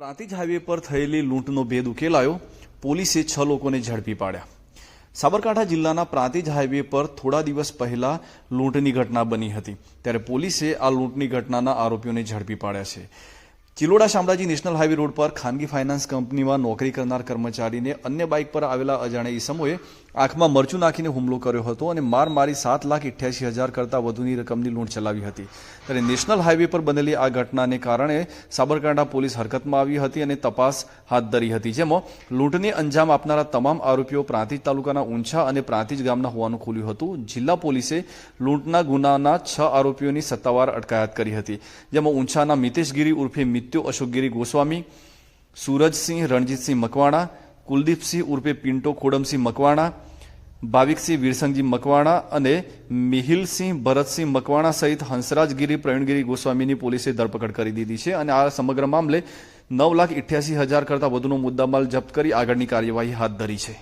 Prantij highway પર થયેલી લૂંટનો ભેદ ઉકેલાયો. પોલીસે છ લોકોને ઝડપી પાડ્યા. સાબરકાંઠા જિલ્લાના પ્રાંતિજ હાઈવે પર થોડા દિવસ પહેલા લૂંટની ઘટના બની હતી. ત્યારે પોલીસે આ લૂંટની ઘટનાના આરોપીઓને ઝડપી પાડ્યા છે. Chiloda Shamlaji national highway road પર ખાનગી ફાઇનાન્સ કંપનીમાં નોકરી કરનાર કર્મચારીને અન્ય બાઇક પર આવેલા અજાણ્યા ઈસમોએ આંખમાં મરચું નાખીને હુમલો કર્યો હતો અને માર મારી સાત લાખ અઠ્યાસી હજાર કરતાં વધુની રકમની લૂંટ ચલાવી હતી. ત્યારે નેશનલ હાઈવે પર બનેલી આ ઘટનાને કારણે સાબરકાંઠા પોલીસ હરકતમાં આવી હતી અને તપાસ હાથ ધરી હતી, જેમાં લૂંટને અંજામ આપનારા તમામ આરોપીઓ પ્રાંતિજ તાલુકાના ઊંછા અને પ્રાંતિજ ગામના હોવાનું ખુલ્યું હતું. જિલ્લા પોલીસે લૂંટના ગુનાના છ આરોપીઓની સત્તાવાર અટકાયત કરી હતી, જેમાં ઊંછાના મિતેશગીરી ઉર્ફે મિત્યો અશોકગીરી ગોસ્વામી, સૂરજસિંહ, રણજીતસિંહ મકવાણા કુલદીપસિંહ ઉર્ફે પિન્ટો ખોડમસિંહ મકવાણા, ભાવિકસિંહ વીરસંગજી મકવાણા અને મિહિલસિંહ ભરતસિંહ મકવાણા સહિત હંસરાજગીરી પ્રવીણગીરી ગોસ્વામીની પોલીસે ધરપકડ કરી દીધી છે અને આ સમગ્ર મામલે નવ લાખ ઇઠ્યાસી હજાર કરતાં વધુનો મુદ્દામાલ જપ્ત કરી આગળની કાર્યવાહી હાથ ધરી છે.